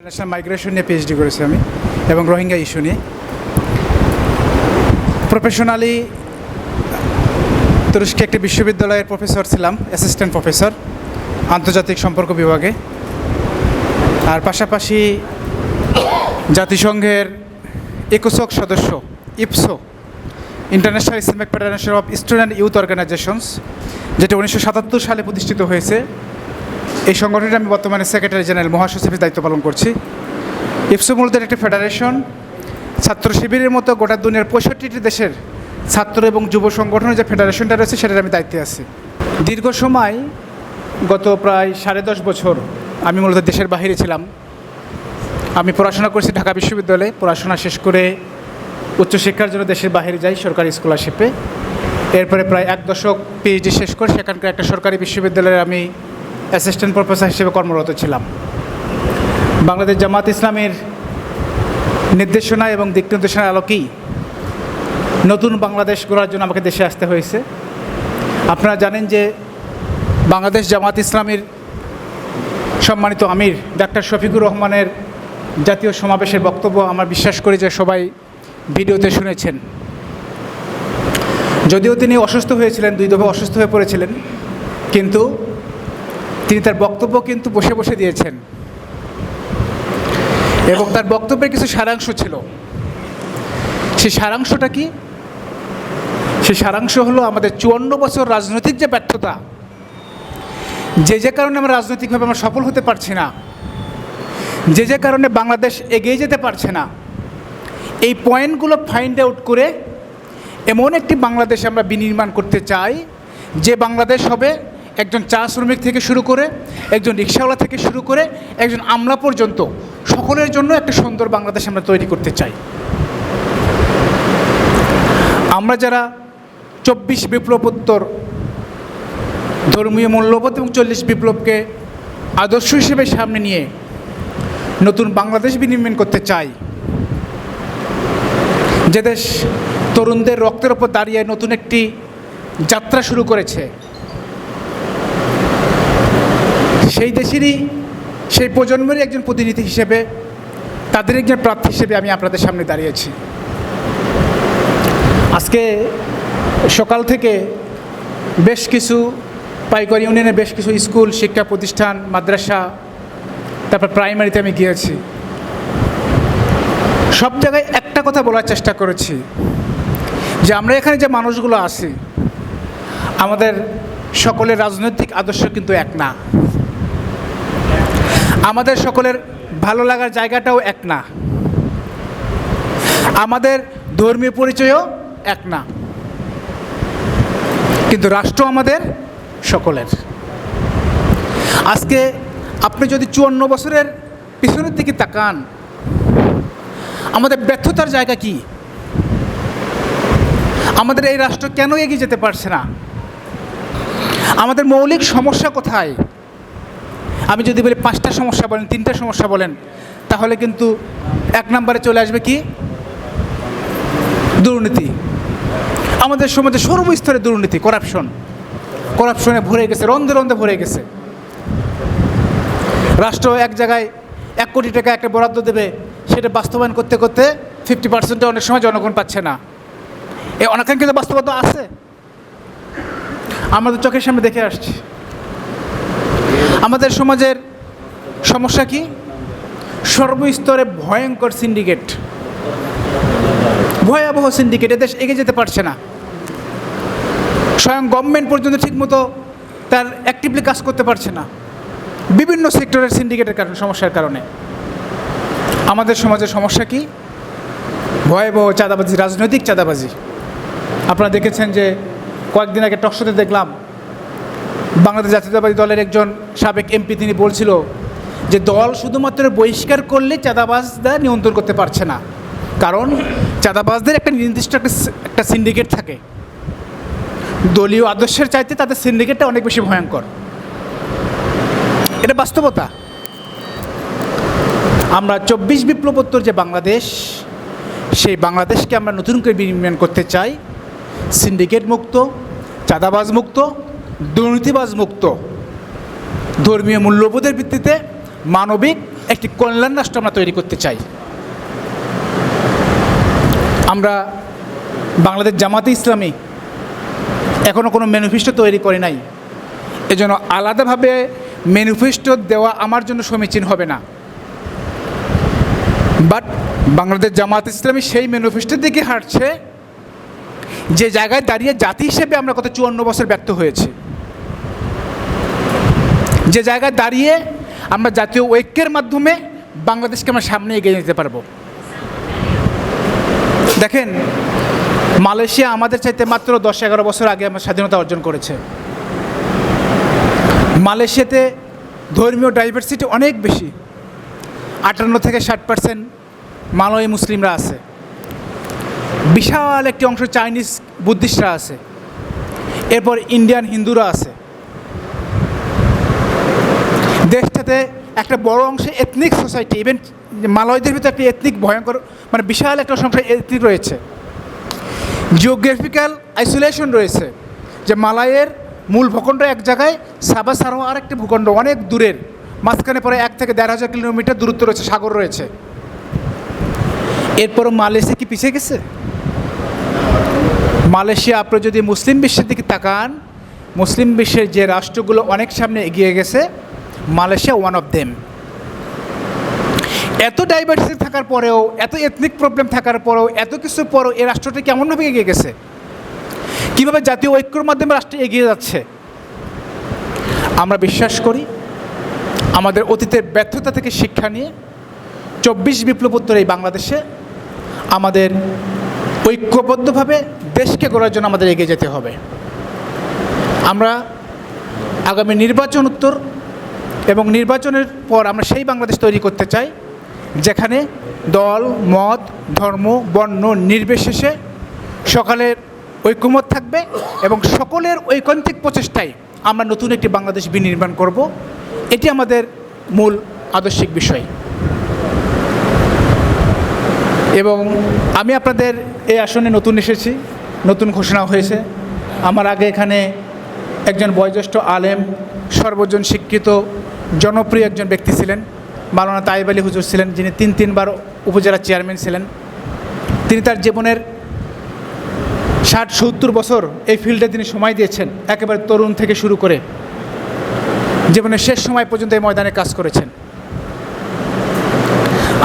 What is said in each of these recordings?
International migration নিয়ে PhD করেছি আমি এবং রোহিঙ্গা ইস্যু নিয়ে। প্রফেশনালি তুরস্কে একটি বিশ্ববিদ্যালয়ের প্রফেসর ছিলাম অ্যাসিস্ট্যান্ট প্রফেসর আন্তর্জাতিক সম্পর্ক বিভাগে। আর পাশাপাশি জাতিসংঘের একুশক সদস্য, ইপসো international Islamic federation of student youth organizations যেটা উনিশশো সাতাত্তর সালে প্রতিষ্ঠিত হয়েছে। এই সংগঠনটি আমি বর্তমানে সেক্রেটারি জেনারেল মহাসচিবের দায়িত্ব পালন করছি। ইপসো মূলত একটি ফেডারেশন ছাত্র শিবিরের মতো গোটা দুনিয়ার পঁয়ষট্টিটি দেশের ছাত্র এবং যুব সংগঠনের যে ফেডারেশনটা রয়েছে, সেটার আমি দায়িত্বে আছি। দীর্ঘ সময় গত প্রায় সাড়ে দশ বছর আমি মূলত দেশের বাইরে ছিলাম। আমি পড়াশোনা করছি ঢাকা বিশ্ববিদ্যালয়ে। পড়াশোনা শেষ করে উচ্চশিক্ষার জন্য দেশের বাইরে যাই, সরকারি স্কলারশিপে এরপরে প্রায় এক দশক পিএইচডি শেষ করে সেখানকার একটা সরকারি বিশ্ববিদ্যালয়ে আমি অ্যাসিস্ট্যান্ট প্রফেসর হিসেবে কর্মরত ছিলাম। বাংলাদেশ জামাত ইসলামের নির্দেশনা এবং দিক নির্দেশনার আলোকেই নতুন বাংলাদেশ গড়ার জন্য আমাকে দেশে আসতে হয়েছে। আপনারা জানেন যে বাংলাদেশ জামাত ইসলামের সম্মানিত আমির ডাক্তার শফিকুর রহমানের জাতীয় সমাবেশের বক্তব্য আমার বিশ্বাস করি যে সবাই ভিডিওতে শুনেছেন। যদিও তিনি অসুস্থ হয়েছিলেন, দুই দফা অসুস্থ হয়ে পড়েছিলেন, কিন্তু তিনি তার বক্তব্য কিন্তু বসে বসে দিয়েছেন। এবং তার বক্তব্যের কিছু সারাংশ ছিল। সেই সারাংশটা কি? সেই সারাংশ হলো আমাদের চুয়ান্ন বছর রাজনৈতিক যে ব্যর্থতা, যে যে কারণে আমরা রাজনৈতিকভাবে আমরা সফল হতে পারছি না, যে যে কারণে বাংলাদেশ এগিয়ে যেতে পারছে না, এই পয়েন্টগুলো ফাইন্ড আউট করে এমন একটি বাংলাদেশ আমরা বিনির্মাণ করতে চাই, যে বাংলাদেশ হবে একজন চা শ্রমিক থেকে শুরু করে, একজন রিক্সাওয়ালা থেকে শুরু করে, একজন আমলা পর্যন্ত সকলের জন্য একটা সুন্দর বাংলাদেশ আমরা তৈরি করতে চাই। আমরা যারা চব্বিশ বিপ্লবোত্তর ধর্মীয় মূল্যবোধ এবং চল্লিশ বিপ্লবকে আদর্শ হিসেবে সামনে নিয়ে নতুন বাংলাদেশ বিনির্মাণ করতে চাই, যে দেশ তরুণদের রক্তের ওপর দাঁড়িয়ে নতুন একটি যাত্রা শুরু করেছে। সেই দেশেরই, সেই প্রজন্মেরই একজন প্রতিনিধি হিসেবে, তাদের একজন প্রার্থী হিসেবে আমি আপনাদের সামনে দাঁড়িয়েছি। আজকে সকাল থেকে বেশ কিছু পাইকারি ইউনিয়নে বেশ কিছু স্কুল, শিক্ষা প্রতিষ্ঠান, মাদ্রাসা, তারপর প্রাইমারিতে আমি গিয়েছি। সব জায়গায় একটা কথা বলার চেষ্টা করেছি, যে আমরা এখানে যে মানুষগুলো আছি, আমাদের সকলের রাজনৈতিক আদর্শ কিন্তু এক না। আমাদের সকলের ভালো লাগার জায়গাটাও এক না। আমাদের ধর্মীয় পরিচয়ও এক না। কিন্তু রাষ্ট্র আমাদের সকলের। আজকে আপনি যদি চুয়ান্ন বছরের পিছনের দিকে তাকান, আমাদের ব্যর্থতার জায়গা কি? আমাদের এই রাষ্ট্র কেন এগিয়ে যেতে পারছে না? আমাদের মৌলিক সমস্যা কোথায়? আমি যদি বলি পাঁচটা সমস্যা বলেন, তিনটা সমস্যা বলেন, তাহলে কিন্তু এক নম্বরে চলে আসবে কি? দুর্নীতি। আমাদের সমাজে সর্বস্তরে দুর্নীতি করাপশন করাপশনে ভরে গেছে, রন্ধে রন্ধে ভরে গেছে। রাষ্ট্র এক জায়গায় এক কোটি টাকা একটা বরাদ্দ দেবে, সেটা বাস্তবায়ন করতে করতে ফিফটি পার্সেন্টে অনেক সময় জনগণ পাচ্ছে না। এ অনাকাঙ্ক্ষিত বাস্তবতা আছে। আমাদের চোখের সামনে দেখে আসছি। আমাদের সমাজের সমস্যা কি? সর্বস্তরে ভয়ঙ্কর সিন্ডিকেট ভয়াবহ সিন্ডিকেট এদেশ এগিয়ে যেতে পারছে না। স্বয়ং গভর্নমেন্ট পর্যন্ত ঠিকমতো তার অ্যাক্টিভলি কাজ করতে পারছে না। বিভিন্ন সেক্টরের সিন্ডিকেটের কারণে, সমস্যার কারণে। আমাদের সমাজের সমস্যা কি? ভয়াবহ চাঁদাবাজি, রাজনৈতিক চাঁদাবাজি। আপনারা দেখেছেন যে কয়েকদিন আগে টকশোতে দেখলাম বাংলাদেশ জাতীয়তাবাদী দলের একজন সাবেক এমপি তিনি বলছিল যে দল শুধুমাত্র বহিষ্কার করলে চাঁদাবাজরা নিয়ন্ত্রণ করতে পারছে না। কারণ চাঁদাবাজদের একটা নির্দিষ্ট একটা সিন্ডিকেট থাকে। দলীয় আদর্শের চাইতে তাদের সিন্ডিকেটটা অনেক বেশি ভয়ঙ্কর। এটা বাস্তবতা। আমরা চব্বিশ বিপ্লবোত্তর যে বাংলাদেশ, সেই বাংলাদেশকে আমরা নতুন করে বিনির্মাণ করতে চাই। সিন্ডিকেট মুক্ত, চাঁদাবাজ মুক্ত দুর্নীতিবাজ মুক্ত। ধর্মীয় মূল্যবোধের ভিত্তিতে মানবিক একটি কল্যাণ রাষ্ট্র আমরা তৈরি করতে চাই। আমরা বাংলাদেশ জামাতে ইসলামী এখনও কোনো ম্যানিফেস্টো তৈরি করে নাই। এজন্য আলাদাভাবে ম্যানিফেস্টো দেওয়া আমার জন্য সমীচীন হবে না। বাট বাংলাদেশ জামাত ইসলামী সেই ম্যানিফেস্টোর দিকে হাঁটছে। যে জায়গায় দাঁড়িয়ে জাতি হিসেবে আমরা কত চুয়ান্ন বছর ব্যর্থ হয়েছি। যে জায়গায় দাঁড়িয়ে আমরা জাতীয় ঐক্যের মাধ্যমে বাংলাদেশকে আমরা সামনে এগিয়ে নিতে পারব। দেখেন, মালয়েশিয়া আমাদের চাইতে মাত্র দশ এগারো বছর আগে আমরা স্বাধীনতা অর্জন করেছে। মালয়েশিয়াতে ধর্মীয় ডাইভার্সিটি অনেক বেশি। আটান্ন থেকে ষাট পার্সেন্ট মালয় মুসলিমরা আছে। বিশাল একটি অংশ চাইনিজ বুদ্ধিস্টরা আছে। এরপর ইন্ডিয়ান হিন্দুরা আছে। দেশটাতে একটা বড় অংশে এথনিক সোসাইটি ইভেন মালয়দের ভিতরে একটি এথনিক ভয়ঙ্কর মানে বিশাল একটা সংখ্যা এথনিক রয়েছে। জিওগ্রাফিক্যাল আইসোলেশন রয়েছে, যে মালায়ের মূল ভূখণ্ড এক জায়গায়, সাবা সারো আর একটি ভূখণ্ড, অনেক দূরের। মাঝখানে পরে এক থেকে দেড় হাজার কিলোমিটার দূরত্ব রয়েছে, সাগর রয়েছে। এরপরও মালয়েশিয়া কি পিছিয়ে গেছে? মালয়েশিয়া, আপনি যদি মুসলিম বিশ্বের দিকে তাকান, মুসলিম বিশ্বের যে রাষ্ট্রগুলো অনেক সামনে এগিয়ে গেছে মালয়েশিয়া ওয়ান অফ দেম এত ডাইভার্সিটি থাকার পরেও, এত এথনিক প্রবলেম থাকার পরেও, এত কিছুর পরেও এই রাষ্ট্রটি কেমনভাবে এগিয়ে গেছে? কীভাবে জাতীয় ঐক্যর মাধ্যমে রাষ্ট্র এগিয়ে যাচ্ছে? আমরা বিশ্বাস করি, আমাদের অতীতের ব্যর্থতা থেকে শিক্ষা নিয়ে চব্বিশ বিপ্লবোত্তর এই বাংলাদেশে আমাদের ঐক্যবদ্ধভাবে দেশকে গড়ার জন্য আমাদের এগিয়ে যেতে হবে। আমরা আগামী নির্বাচন উত্তর এবং নির্বাচনের পর আমরা সেই বাংলাদেশ তৈরি করতে চাই, যেখানে দল, মত, ধর্ম, বর্ণ নির্বিশেষে সকালের ঐক্যমত থাকবে এবং সকলের ঐকান্তিক প্রচেষ্টায় আমরা নতুন একটি বাংলাদেশ বিনির্মাণ করব। এটি আমাদের মূল আদর্শিক বিষয়। এবং আমি আপনাদের এই আসনে নতুন এসেছি, নতুন ঘোষণা হয়েছে। আমার আগে এখানে একজন বয়োজ্যেষ্ঠ আলেম, সর্বজন শিক্ষিত জনপ্রিয় একজন ব্যক্তি ছিলেন মালানা তাইব আলী হুজুর ছিলেন, যিনি তিন তিনবার উপজেলা চেয়ারম্যান ছিলেন। তিনি তার জীবনের ষাট সত্তর বছর এই ফিল্ডে তিনি সময় দিয়েছেন, একেবারে তরুণ থেকে শুরু করে জীবনের শেষ সময় পর্যন্ত এই ময়দানে কাজ করেছেন।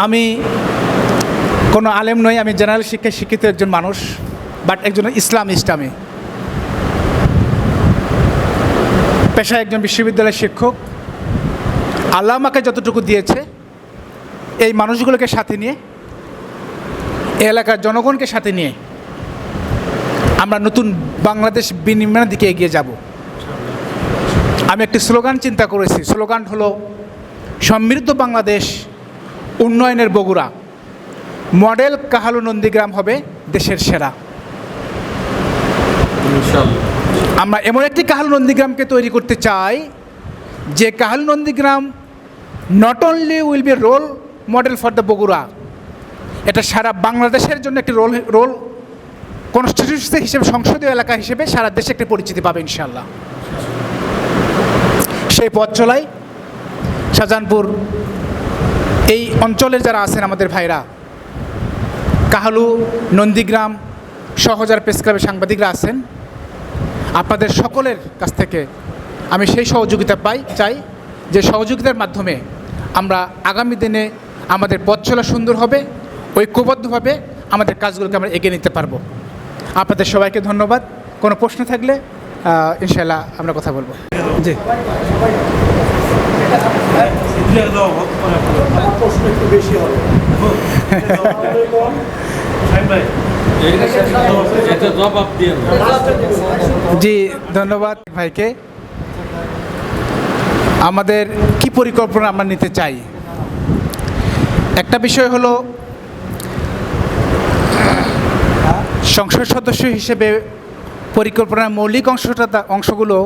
আমি কোনো আলেম নই, আমি জেনারেল শিক্ষায় শিক্ষিত একজন মানুষ, বাট একজন ইসলামিস্ট আমি। পেশায় একজন বিশ্ববিদ্যালয়ের শিক্ষক আল্লাহ আমাকে যতটুকু দিয়েছে এই মানুষগুলোকে সাথে নিয়ে এই এলাকার জনগণকে সাথে নিয়ে আমরা নতুন বাংলাদেশ বিনিময়ের দিকে এগিয়ে যাব। আমি একটি স্লোগান চিন্তা করেছি। স্লোগান হলো সমৃদ্ধ বাংলাদেশ উন্নয়নের বগুড়া। মডেল কাহালু নন্দীগ্রাম হবে দেশের সেরা। আমরা এমন একটি কাহালু নন্দীগ্রামকে তৈরি করতে চাই যে Kahalu Nandigram not only will be role model for the Bogura এটা সারা বাংলাদেশের জন্য একটি রোল রোল কনস্টিটিউশন হিসেবে, সংসদীয় এলাকা হিসেবে সারা দেশে একটি পরিচিতি পাবে ইনশাল্লাহ সেই পথ চলাই শাহজাহানপুর, এই অঞ্চলের যারা আছেন আমাদের ভাইরা, কাহালু, নন্দীগ্রাম, সহজার প্রেস ক্লাবের সাংবাদিকরা আছেন, আপনাদের সকলের কাছ থেকে আমি সেই সহযোগিতা পাই, চাই। যে সহযোগিতার মাধ্যমে আমরা আগামী দিনে আমাদের পথ চলা সুন্দর হবে ঐক্যবদ্ধভাবে আমাদের কাজগুলোকে আমরা এগিয়ে নিতে পারব। আপনাদের সবাইকে ধন্যবাদ। কোনো প্রশ্ন থাকলে ইনশাল্লাহ আমরা কথা বলব। জি। জি ধন্যবাদ ভাইকে। আমাদের কি পরিকল্পনা আমরা নিতে চাই? একটা বিষয় হলো, সংসদ সদস্য হিসেবে পরিকল্পনার মৌলিক অংশটা অংশগুলো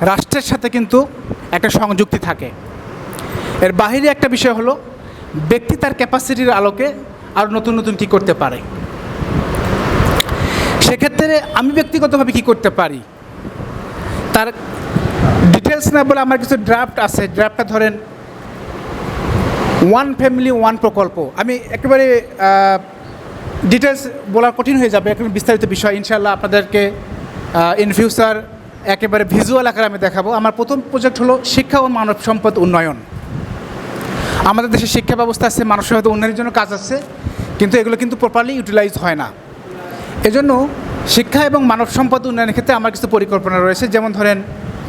রাষ্ট্রের সাথে কিন্তু একটা সংযুক্তি থাকে। এর বাহিরে একটা বিষয় হলো, ব্যক্তি তার ক্যাপাসিটির আলোকে আরও নতুন নতুন কী করতে পারে। সেক্ষেত্রে আমি ব্যক্তিগতভাবে কি করতে পারি? তার ডিটেলস না বলে আমার কিছু ড্রাফট আছে। ড্রাফটটা ধরেন ওয়ান ফ্যামিলি ওয়ান প্রকল্প। আমি একেবারে ডিটেলস বলা কঠিন হয়ে যাবে, এখন বিস্তারিত বিষয়। ইনশাল্লাহ আপনাদেরকে ইন ফিউচার একেবারে ভিজুয়াল আকারে আমি দেখাবো। আমার প্রথম প্রজেক্ট হলো শিক্ষা ও মানব সম্পদ উন্নয়ন। আমাদের দেশে শিক্ষা ব্যবস্থা আছে মানব সম্পদ উন্নয়নের জন্য কাজ আছে, কিন্তু এগুলো কিন্তু প্রপারলি ইউটিলাইজ হয় না। এজন্য শিক্ষা এবং মানব সম্পদ উন্নয়নের ক্ষেত্রে আমার কিছু পরিকল্পনা রয়েছে। যেমন ধরেন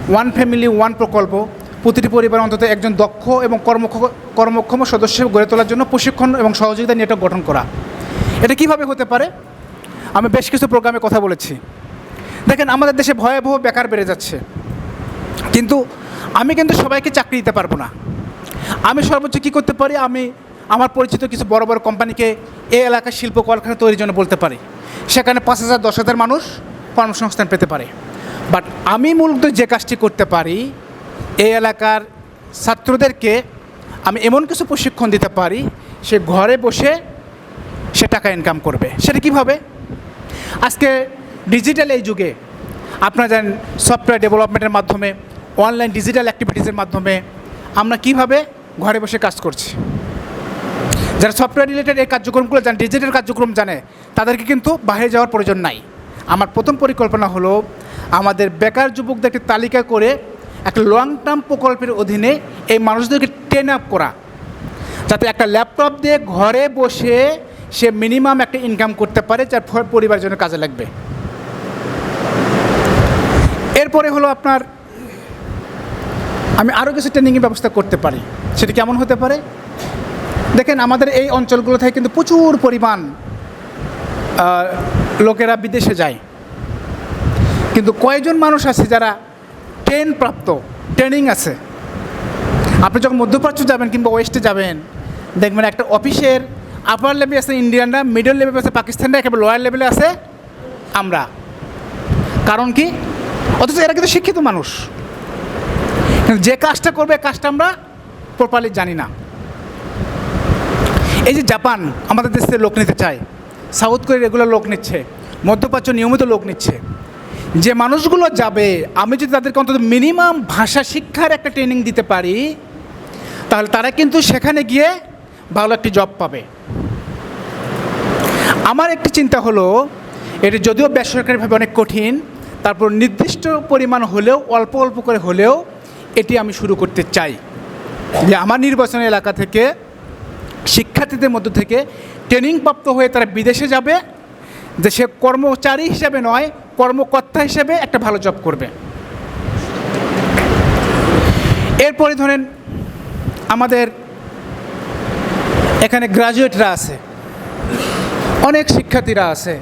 ওয়ান ফ্যামিলি ওয়ান প্রকল্প। প্রতিটি পরিবার অন্তত একজন দক্ষ এবং কর্মক্ষ, কর্মক্ষম সদস্য গড়ে তোলার জন্য প্রশিক্ষণ এবং সহযোগিতা নেটওয়ার্ক গঠন করা। এটা কীভাবে হতে পারে? আমি বেশ কিছু প্রোগ্রামে কথা বলেছি। দেখেন, আমাদের দেশে ভয়াবহ বেকার বেড়ে যাচ্ছে। কিন্তু আমি কিন্তু সবাইকে চাকরি দিতে পারব না। আমি সর্বোচ্চ কী করতে পারি? আমি আমার পরিচিত কিছু বড় বড় কোম্পানিকে এই এলাকার শিল্প কলকারখানা তৈরির জন্য বলতে পারি। সেখানে পাঁচ হাজার, দশ হাজার মানুষ কর্মসংস্থান পেতে পারে। বাট আমি মূলত যে কাজটি করতে পারি, এই এলাকার ছাত্রদেরকে আমি এমন কিছু প্রশিক্ষণ দিতে পারি, সে ঘরে বসে সে টাকা ইনকাম করবে। সেটা কীভাবে? আজকে ডিজিটাল এই যুগে, আপনারা জানেন সফটওয়্যার ডেভেলপমেন্টের মাধ্যমে অনলাইন ডিজিটাল অ্যাক্টিভিটিসের মাধ্যমে আমরা কীভাবে ঘরে বসে কাজ করছি। যারা সফটওয়্যার রিলেটেড এই কার্যক্রমগুলো জানে ডিজিটাল কার্যক্রম জানে, তাদেরকে কিন্তু বাইরে যাওয়ার প্রয়োজন নাই। আমার প্রথম পরিকল্পনা হলো আমাদের বেকার যুবকদেরকে তালিকা করে একটা লং টার্ম প্রকল্পের অধীনে এই মানুষদেরকে ট্রেন আপ করা। যাতে একটা ল্যাপটপ দিয়ে ঘরে বসে সে মিনিমাম একটা ইনকাম করতে পারে, যার পরিবারের জন্য কাজে লাগবে। এরপরে হলো আপনার, আমি আরও কিছু ট্রেনিংয়ের ব্যবস্থা করতে পারি। সেটা কেমন হতে পারে? দেখেন, আমাদের এই অঞ্চলগুলো থেকে কিন্তু প্রচুর পরিমাণ লোকেরা বিদেশে যায়। কিন্তু কয়জন মানুষ আছে যারা ট্রেন প্রাপ্ত, ট্রেনিং আছে? আপনি যখন মধ্যপ্রাচ্য যাবেন কিংবা ওয়েস্টে যাবেন, দেখবেন একটা অফিসের আপার লেভেলে আছে ইন্ডিয়ানরা মিডল লেভেলে আছে পাকিস্তানরা, একেবারে লোয়ার লেভেলে আছে আমরা। কারণ কি? অথচ এরা কিন্তু শিক্ষিত মানুষ। কিন্তু যে কাজটা করবে কাজটা আমরা প্রপারলি জানি না। এই যে জাপান আমাদের দেশ থেকে লোক নিতে চায়, সাউথ কোরিয়া রেগুলার লোক নিচ্ছে, মধ্যপ্রাচ্য নিয়মিত লোক নিচ্ছে। যে মানুষগুলো যাবে, আমি যদি তাদেরকে অন্তত মিনিমাম ভাষা শিক্ষার একটা ট্রেনিং দিতে পারি, তাহলে তারা কিন্তু সেখানে গিয়ে ভালো একটি জব পাবে। আমার একটি চিন্তা হলো, এটি যদিও বেসরকারিভাবে অনেক কঠিন, তারপর নির্দিষ্ট পরিমাণ হলেও, অল্প অল্প করে হলেও এটি আমি শুরু করতে চাই। যে আমার নির্বাচনী এলাকা থেকে, শিক্ষার্থীদের মধ্য থেকে ট্রেনিং প্রাপ্ত হয়ে তারা বিদেশে যাবে যে সে কর্মচারী হিসেবে নয় কর্মকর্তা হিসেবে একটা ভালো জব করবে। এরপরে ধরেন আমাদের এখানে গ্রাজুয়েটরা আছে। অনেক শিক্ষার্থীরা আছে।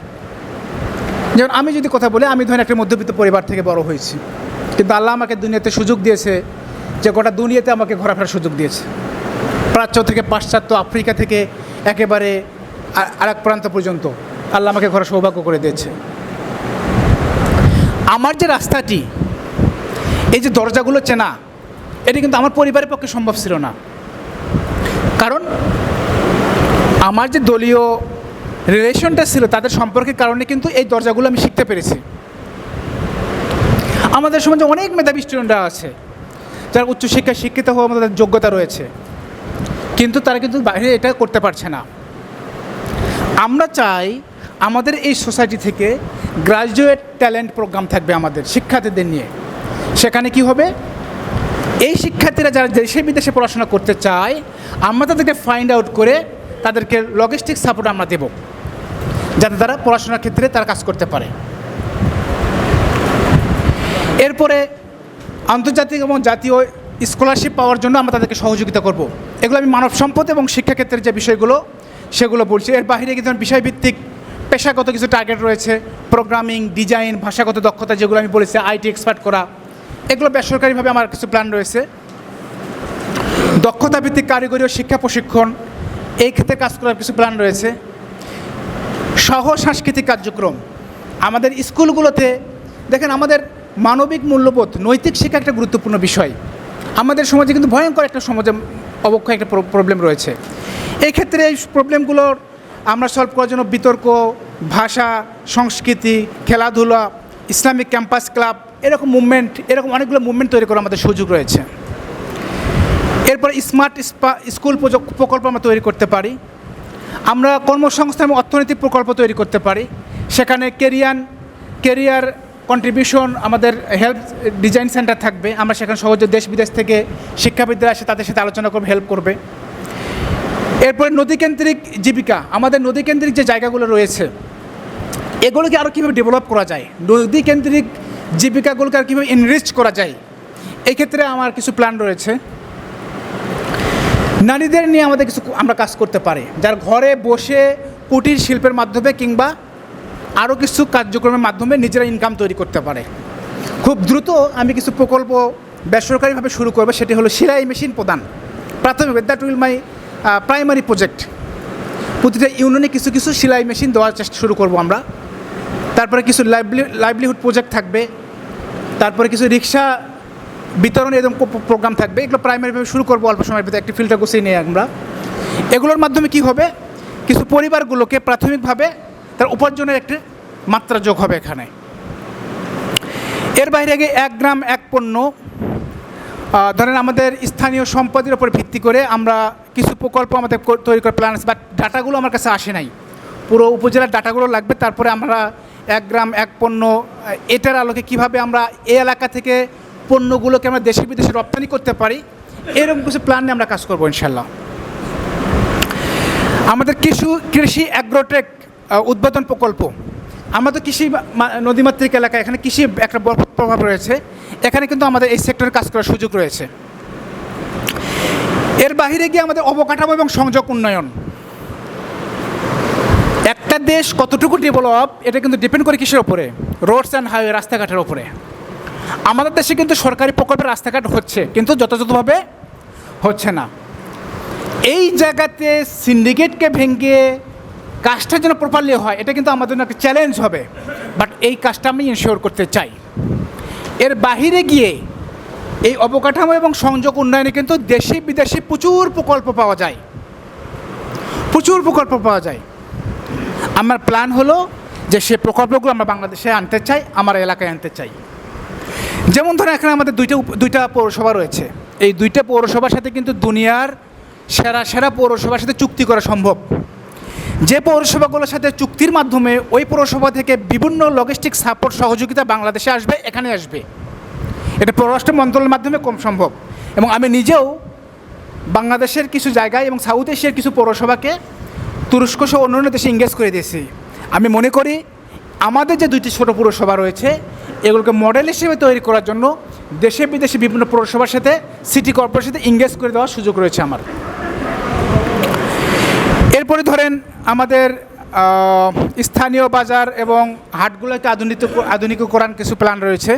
যেমন আমি যদি কথা বলি, আমি ধরেন একটা মধ্যবিত্ত পরিবার থেকে বড় হয়েছি। কিন্তু আল্লাহ আমাকে দুনিয়াতে সুযোগ দিয়েছে যে গোটা দুনিয়াতে আমাকে ঘোরাফেরার সুযোগ দিয়েছে। প্রাচ্য থেকে পাশ্চাত্য আফ্রিকা থেকে একেবারে আ- আরেক প্রান্ত পর্যন্ত আল্লাহ আমাকে ঘোরা সৌভাগ্য করে দিয়েছে। আমার যে রাস্তাটি, এই যে দরজাগুলো চেনা, এটি কিন্তু আমার পরিবারের পক্ষে সম্ভব ছিল না। কারণ, আমার যে দলীয় রিলেশনটা ছিল, তাদের সম্পর্কের কারণে কিন্তু এই দরজাগুলো আমি শিখতে পেরেছি। আমাদের সমাজে অনেক মেধাবী স্টুডেন্টরা আছে, যারা উচ্চশিক্ষায় শিক্ষিত হওয়া আমাদের যোগ্যতা রয়েছে। কিন্তু তারা কিন্তু বাইরে এটা করতে পারছে না। আমরা চাই আমাদের এই সোসাইটি থেকে গ্রাজুয়েট ট্যালেন্ট প্রোগ্রাম থাকবে আমাদের শিক্ষার্থীদের নিয়ে। সেখানে কি হবে? এই শিক্ষার্থীরা যারা দেশে বিদেশে পড়াশোনা করতে চায়, আমরা তাদেরকে ফাইন্ড আউট করে তাদেরকে লজিস্টিক সাপোর্ট আমরা দেব। যাতে তারা পড়াশোনার ক্ষেত্রে তারা কাজ করতে পারে। এরপরে আন্তর্জাতিক এবং জাতীয় স্কলারশিপ পাওয়ার জন্য আমরা তাদেরকে সহযোগিতা করব। এগুলো আমি মানব সম্পদ এবং শিক্ষাক্ষেত্রের যে বিষয়গুলো, সেগুলো বলছি। এর বাইরে কিন্তু বিষয়ভিত্তিক পেশাগত কিছু টার্গেট রয়েছে প্রোগ্রামিং ডিজাইন ভাষাগত দক্ষতা যেগুলো আমি বলেছি আইটি এক্সপার্ট করা, এগুলো বেসরকারিভাবে আমার কিছু প্ল্যান রয়েছে। দক্ষতা ভিত্তিক কারিগরি ও শিক্ষা প্রশিক্ষণ, এই ক্ষেত্রে কাজ করার কিছু প্ল্যান রয়েছে। সহ সাংস্কৃতিক কার্যক্রম, আমাদের স্কুলগুলোতে, দেখেন আমাদের মানবিক মূল্যবোধ, নৈতিক শিক্ষা একটা গুরুত্বপূর্ণ বিষয়। আমাদের সমাজে কিন্তু ভয়ঙ্কর একটা সমাজে অবক্ষয় একটা প্রবলেম রয়েছে। এই ক্ষেত্রে এই প্রবলেমগুলোর আমরা সলভ করার জন্য বিতর্ক, ভাষা, সংস্কৃতি, খেলাধুলা, ইসলামিক ক্যাম্পাস ক্লাব এরকম মুভমেন্ট এরকম অনেকগুলো মুভমেন্ট তৈরি করার আমাদের সুযোগ রয়েছে। এরপর স্মার্ট স্কুল প্রকল্প আমরা তৈরি করতে পারি। আমরা কর্মসংস্থান এবং অর্থনৈতিক প্রকল্প তৈরি করতে পারি। সেখানে কেরিয়ান কেরিয়ার কন্ট্রিবিউশন আমাদের হেল্প ডিজাইন সেন্টার থাকবে। আমরা সেখানে সহজে দেশ বিদেশ থেকে শিক্ষাবিদরা আসে তাদের সাথে আলোচনা করবে হেল্প করবে। এরপরে নদীকেন্দ্রিক জীবিকা, আমাদের নদীকেন্দ্রিক যে জায়গাগুলো রয়েছে, এগুলোকে আরও কীভাবে ডেভেলপ করা যায়? নদীকেন্দ্রিক জীবিকাগুলোকে আর কীভাবে ইনরিচ করা যায়? এক্ষেত্রে আমার কিছু প্ল্যান রয়েছে। নারীদের নিয়ে আমাদের কিছু আমরা কাজ করতে পারি। যার ঘরে বসে কুটির শিল্পের মাধ্যমে কিংবা আরও কিছু কার্যক্রমের মাধ্যমে নিজেরা ইনকাম তৈরি করতে পারে। খুব দ্রুত আমি কিছু প্রকল্প বেসরকারিভাবে শুরু করব, সেটি হলো সেলাই মেশিন প্রদান। প্রাথমিক that will my primary project প্রতিটা ইউনিয়নে কিছু কিছু সেলাই মেশিন দেওয়ার চেষ্টা শুরু করব আমরা। তারপরে কিছু লাইভলি লাইভলিহুড প্রজেক্ট থাকবে। তারপরে কিছু রিক্সা বিতরণ এরকম প্রোগ্রাম থাকবে। এগুলো প্রাইমারিভাবে শুরু করব অল্প সময়ের ভিতরে। একটি ফিল্টার গুছিয়ে নিয়ে আমরা। এগুলোর মাধ্যমে কি হবে? কিছু পরিবারগুলোকে প্রাথমিকভাবে তার উপার্জনের একটি মাত্রা যোগ হবে এখানে। এর বাইরে আগে এক গ্রাম, এক পণ্য ধরেন আমাদের স্থানীয় সম্পদের উপর ভিত্তি করে আমরা কিছু প্রকল্প আমাদের তৈরি করে প্ল্যান বাট ডাটাগুলো আমার কাছে আসে নাই। পুরো উপজেলার ডাটাগুলো লাগবে, তারপরে আমরা এক গ্রাম, এক পণ্য এটার আলোকে কীভাবে আমরা এই এলাকা থেকে পণ্যগুলোকে আমরা দেশে বিদেশে রপ্তানি করতে পারি, এরকম কিছু প্ল্যান নিয়ে আমরা কাজ করব ইনশাল্লাহ আমাদের কিছু কৃষি অ্যাগ্রোটেক উদ্বোধন প্রকল্প। আমাদের কৃষি নদীমাতৃক এলাকা, এখানে কৃষি একটা বড় প্রভাব রয়েছে। এখানে কিন্তু আমাদের এই সেক্টরে কাজ করার সুযোগ রয়েছে। এর বাইরে গিয়ে আমাদের অবকাঠামো এবং সংযোগ উন্নয়ন। একটা দেশ কতটুকু ডেভেলপ এটা কিন্তু ডিপেন্ড করে কিসের ওপরে রোডস অ্যান্ড হাইওয়ে রাস্তাঘাটের ওপরে আমাদের দেশে কিন্তু সরকারি প্রকল্পের রাস্তাঘাট হচ্ছে, কিন্তু যথাযথভাবে হচ্ছে না। এই জায়গাতে সিন্ডিকেটকে ভেঙে কাজটা যেন প্রপারলি হয়, এটা কিন্তু আমাদের জন্য একটা চ্যালেঞ্জ হবে। বাট এই কাজটা আমি ইনশিওর করতে চাই। এর বাহিরে গিয়ে এই অবকাঠামো এবং সংযোগ উন্নয়নে কিন্তু দেশে বিদেশে প্রচুর প্রকল্প পাওয়া যায়। প্রচুর প্রকল্প পাওয়া যায়। আমার প্ল্যান হলো যে সে প্রকল্পগুলো আমরা বাংলাদেশে আনতে চাই, আমার এলাকায় আনতে চাই। যেমন ধরেন এখানে আমাদের দুইটা দুইটা পৌরসভা রয়েছে। এই দুইটা পৌরসভার সাথে কিন্তু দুনিয়ার সেরা সেরা পৌরসভার সাথে চুক্তি করা সম্ভব। যে পৌরসভাগুলোর সাথে চুক্তির মাধ্যমে ওই পৌরসভা থেকে বিভিন্ন লজিস্টিক সাপোর্ট সহযোগিতা বাংলাদেশে আসবে, এখানে আসবে। এটা পররাষ্ট্র মন্ত্রণালয়ের মাধ্যমে কম সম্ভব। এবং আমি নিজেও বাংলাদেশের কিছু জায়গায় এবং সাউথ এশিয়ার কিছু পৌরসভাকে তুরস্ক সহ অন্যান্য দেশে ইংগেজ করে দিয়েছি। আমি মনে করি আমাদের যে দুইটি ছোট পৌরসভা রয়েছে, এগুলোকে মডেল হিসেবে তৈরি করার জন্য দেশে বিদেশে বিভিন্ন পৌরসভার সাথে সিটি কর্পোরেশনের সাথে ইংগেজ করে দেওয়ার সুযোগ রয়েছে আমার। এরপরে ধরেন আমাদের স্থানীয় বাজার এবং হাটগুলোকে আধুনিক আধুনিকীকরণ কিছু প্ল্যান রয়েছে।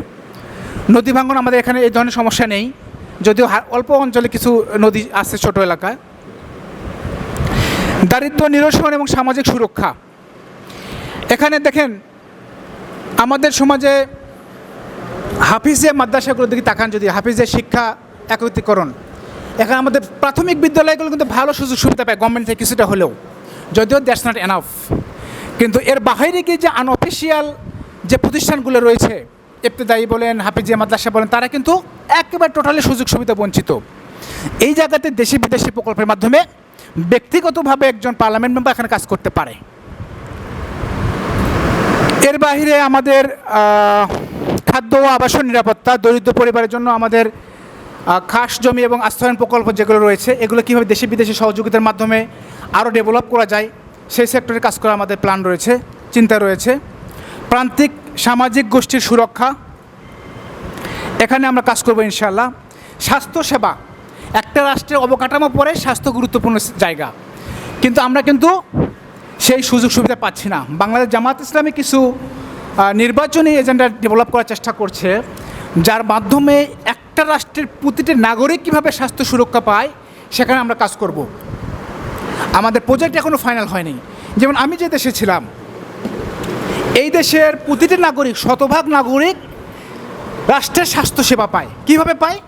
নদী ভাঙন আমাদের এখানে এই ধরনের সমস্যা নেই। যদিও অল্প অঞ্চলে কিছু নদী আছে ছোট এলাকায়। দারিদ্র নিরসন এবং সামাজিক সুরক্ষা। এখানে দেখেন, আমাদের সমাজে হাফিজে মাদ্রাসাগুলোর দিকে তাকান যদি হাফিজের শিক্ষা একত্রীকরণ। এখানে আমাদের প্রাথমিক বিদ্যালয়গুলো কিন্তু ভালো সুযোগ সুবিধা পায় গভর্নমেন্ট থেকে কিছুটা হলেও। যদিও দ্যাটস নট এনাফ কিন্তু এর বাইরে গিয়ে যে আনঅফিসিয়াল যে প্রতিষ্ঠানগুলো রয়েছে, ইবতেদায়ী বলেন, হাফিজিয়া মাদ্রাসা বলেন, তারা কিন্তু একেবারে টোটালি সুযোগ সুবিধা বঞ্চিত। এই জায়গাতে দেশি বিদেশি প্রকল্পের মাধ্যমে ব্যক্তিগতভাবে একজন পার্লামেন্ট মেম্বার এখানে কাজ করতে পারে। এর বাইরে আমাদের খাদ্য ও আবাসন নিরাপত্তা, দরিদ্র পরিবারের জন্য আমাদের খাস জমি এবং আস্থায়ন প্রকল্প যেগুলো রয়েছে, এগুলো কীভাবে দেশি বিদেশি সহযোগিতার মাধ্যমে আরও ডেভেলপ করা যায়, সেই সেক্টরে কাজ করা আমাদের প্ল্যান রয়েছে, চিন্তা রয়েছে। প্রান্তিক সামাজিক গোষ্ঠীর সুরক্ষা, এখানে আমরা কাজ করব ইনশাল্লাহ স্বাস্থ্যসেবা একটা রাষ্ট্রের অবকাঠামো পরে স্বাস্থ্য গুরুত্বপূর্ণ জায়গা। কিন্তু আমরা কিন্তু সেই সুযোগ সুবিধা পাচ্ছি না। বাংলাদেশ জামাত ইসলামী কিছু নির্বাচনী এজেন্ডা ডেভেলপ করার চেষ্টা করছে, যার মাধ্যমে একটা রাষ্ট্রের প্রতিটি নাগরিক কীভাবে স্বাস্থ্য সুরক্ষা পায়, সেখানে আমরা কাজ করব। আমাদের প্রজেক্ট এখনও ফাইনাল হয়নি। যেমন আমি যে দেশে ছিলাম, এই দেশের প্রতিটি নাগরিক, শতভাগ নাগরিক রাষ্ট্রের স্বাস্থ্যসেবা পায়। কীভাবে পায়?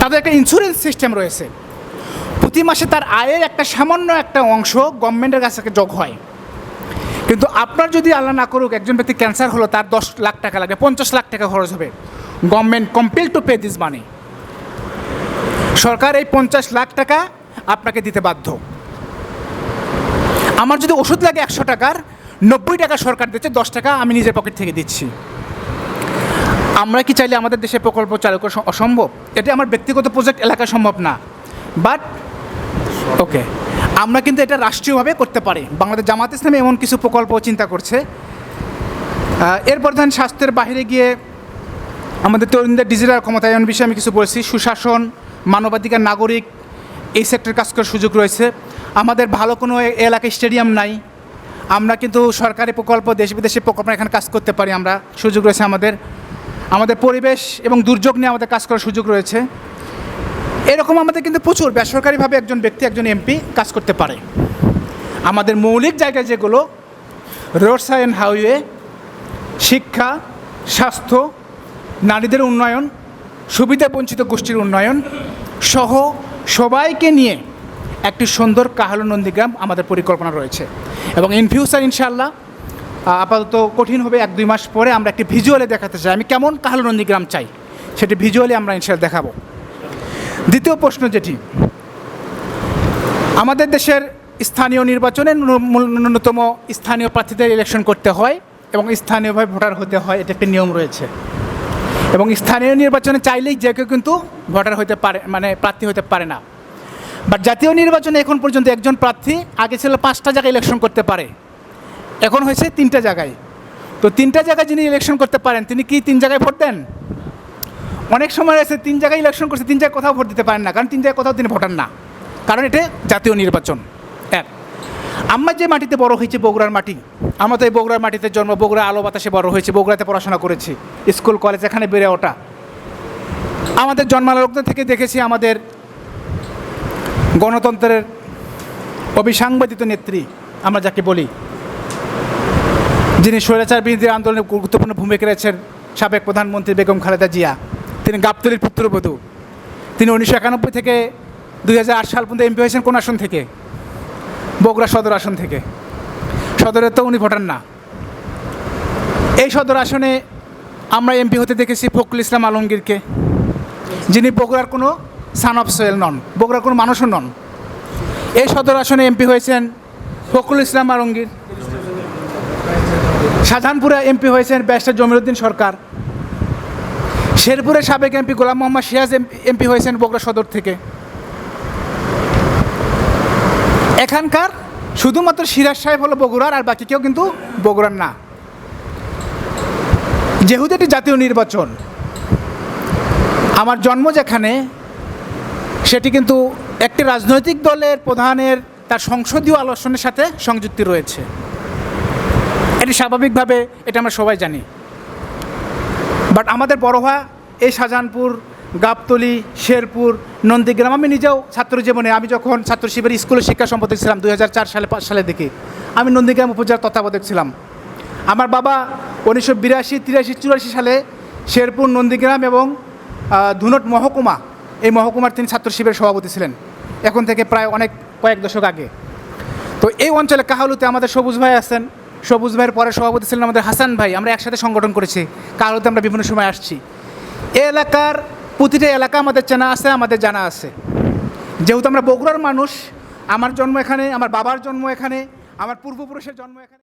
তাদের একটা ইন্স্যুরেন্স সিস্টেম রয়েছে। প্রতি মাসে তার আয়ের একটা সামান্য একটা অংশ গভর্নমেন্টের কাছে যোগ হয়। কিন্তু আপনার যদি আল্লাহ না করুক, একজন ব্যক্তি ক্যান্সার হলো, তার দশ লাখ টাকা লাগবে, পঞ্চাশ লাখ টাকা খরচ হবে। Government compel to pay this money সরকার এই পঞ্চাশ লাখ টাকা আপনাকে দিতে বাধ্য। আমার যদি ওষুধ লাগে একশো টাকার নব্বই টাকা সরকার দিচ্ছে দশ টাকা আমি নিজের পকেট থেকে দিচ্ছি। আমরা কি চাইলে আমাদের দেশে প্রকল্প চালু করা অসম্ভব? এটা আমার ব্যক্তিগত প্রজেক্ট এলাকা সম্ভব না। বাট ওকে আমরা কিন্তু এটা রাষ্ট্রীয়ভাবে করতে পারি। বাংলাদেশ জামাত ইসলামে এমন কিছু প্রকল্প চিন্তা করছে। আহ, এর প্রধান স্বাস্থ্যের বাইরে গিয়ে আমাদের তরুণদের ডিজিটাল ক্ষমতায়ন বিষয়ে আমি কিছু বলেছি। সুশাসন, মানবাধিকার, নাগরিক, এই সেক্টরে কাজ করার সুযোগ রয়েছে। আমাদের ভালো কোনো এলাকায় স্টেডিয়াম নাই। আমরা কিন্তু সরকারি প্রকল্প, দেশ বিদেশে প্রকল্প এখানে কাজ করতে পারি আমরা। সুযোগ রয়েছে আমাদের। আমাদের পরিবেশ এবং দুর্যোগ নিয়ে আমাদের কাজ করার সুযোগ রয়েছে। এরকম আমাদের কিন্তু প্রচুর বেসরকারিভাবে একজন ব্যক্তি, একজন এমপি কাজ করতে পারে। আমাদের মৌলিক জায়গায় যেগুলো রোড সাইড হাইওয়ে শিক্ষা, স্বাস্থ্য নারীদের উন্নয়ন, সুবিধা বঞ্চিত গোষ্ঠীর উন্নয়ন সহ সবাইকে নিয়ে একটি সুন্দর কাহালু নন্দীগ্রাম আমাদের পরিকল্পনা রয়েছে। এবং ইন ফিউচার ইনশাল্লাহ আপাতত কঠিন হবে এক দুই মাস পরে আমরা একটি ভিজুয়ালে দেখাতে চাই। আমি কেমন কাহালু নন্দীগ্রাম চাই? সেটি ভিজুয়ালি আমরা ইনশাল্লাহ দেখাবো। দ্বিতীয় প্রশ্ন যেটি, আমাদের দেশের স্থানীয় নির্বাচনে ন্যূনতম স্থানীয় প্রার্থীদের ইলেকশন করতে হয় এবং স্থানীয়ভাবে ভোটার হতে হয়, এটা একটি নিয়ম রয়েছে। এবং স্থানীয় নির্বাচনে চাইলেই যে কেউ কিন্তু ভোটার হতে পারে মানে প্রার্থী হতে পারে না। বাট জাতীয় নির্বাচনে এখন পর্যন্ত একজন প্রার্থী আগে ছিল পাঁচটা জায়গায় ইলেকশন করতে পারে। এখন হয়েছে তিনটা জায়গায়। তো তিনটা জায়গায় যিনি ইলেকশন করতে পারেন, তিনি কি তিন জায়গায় ভোট দেন? অনেক সময় আছে, তিন জায়গায় ইলেকশন করছে, তিন জায়গায় কোথাও ভোট দিতে পারেন না, কারণ তিন জায়গায় কোথাও তিনি ভোটার না। কারণ এটা জাতীয় নির্বাচন। আমরা যে মাটিতে বড় হয়েছি বগুড়ার মাটি, আমরা তো এই বগুড়ার মাটিতে জন্ম, বগুড়া আলো বাতাসে বড় হয়েছে, বগুড়াতে পড়াশোনা করেছি, স্কুল, কলেজ, এখানে বেড়ে ওঠা। আমাদের জন্মালগ্ন থেকে দেখেছি আমাদের গণতন্ত্রের অবিসাংবাদিত নেত্রী, আমরা যাকে বলি, যিনি স্বৈরাচার বিরোধী আন্দোলনে গুরুত্বপূর্ণ ভূমিকা রেখেছেন সাবেক প্রধানমন্ত্রী বেগম খালেদা জিয়া, তিনি গাবতলির পুত্রবধূ। তিনি উনিশশো একানব্বই থেকে দুই হাজার আট সাল পর্যন্ত এমপি হয়েছেন কোন আসন থেকে। বগুড়া সদর আসন থেকে। সদরের তো উনি ভোটার না। এই সদর আসনে আমরা এমপি হতে দেখেছি ফখরুল ইসলাম আলমগীরকে। যিনি বগুড়ার কোনো সান অফ সোয়েল নন, বগুড়ার কোনো মানুষও নন। এই সদর আসনে এমপি হয়েছেন ফখরুল ইসলাম আলমগীর। শাহজাহানপুরে এমপি হয়েছেন ব্যারিস্টার জমিরুদ্দিন সরকার। শেরপুরের সাবেক এমপি গোলাম মোহাম্মদ সিরাজ এমপি হয়েছেন বগুড়া সদর থেকে। এখানকার শুধুমাত্র সিরাজ সাহেব হলো বগুড়ার, আর বাকি কেউ কিন্তু বগুড়ার না। যেহেতু এটি জাতীয় নির্বাচন, আমার জন্ম যেখানে, সেটি কিন্তু একটি রাজনৈতিক দলের প্রধানের তার সংসদীয় আলোচনার সাথে সংযুক্তি রয়েছে। এটি স্বাভাবিকভাবে, এটা আমরা সবাই জানি। বাট আমাদের বড় হওয়া এই শাহজাহানপুর গাবতলি, শেরপুর, নন্দীগ্রাম। আমি নিজেও ছাত্র জীবনে, আমি যখন ছাত্র শিবির স্কুলে শিক্ষা সম্পাদক ছিলাম দু হাজার চার সালে, পাঁচ সালে দিকে, আমি নন্দীগ্রাম উপজেলার তত্ত্বাবধায়ক ছিলাম। আমার বাবা উনিশশো বিরাশি, তিরাশি, চুরাশি সালে শেরপুর, নন্দীগ্রাম এবং ধুনট মহকুমা, এই মহকুমার তিনি ছাত্র শিবিরের সভাপতি ছিলেন, এখন থেকে প্রায় অনেক কয়েক দশক আগে। তো এই অঞ্চলে কাহালুতে আমাদের সবুজ ভাই আছেন, সবুজ ভাইয়ের পরে সভাপতি ছিলেন আমাদের হাসান ভাই, আমরা একসাথে সংগঠন করেছি, কাহালুতে আমরা বিভিন্ন সময় আসছি। এই এলাকার প্রতিটা এলাকা আমাদের চেনা আছে, আমাদের জানা আছে। যেহেতু আমরা বগুড়ার মানুষ, আমার জন্ম এখানে, আমার বাবার জন্ম এখানে, আমার পূর্বপুরুষের জন্ম এখানে।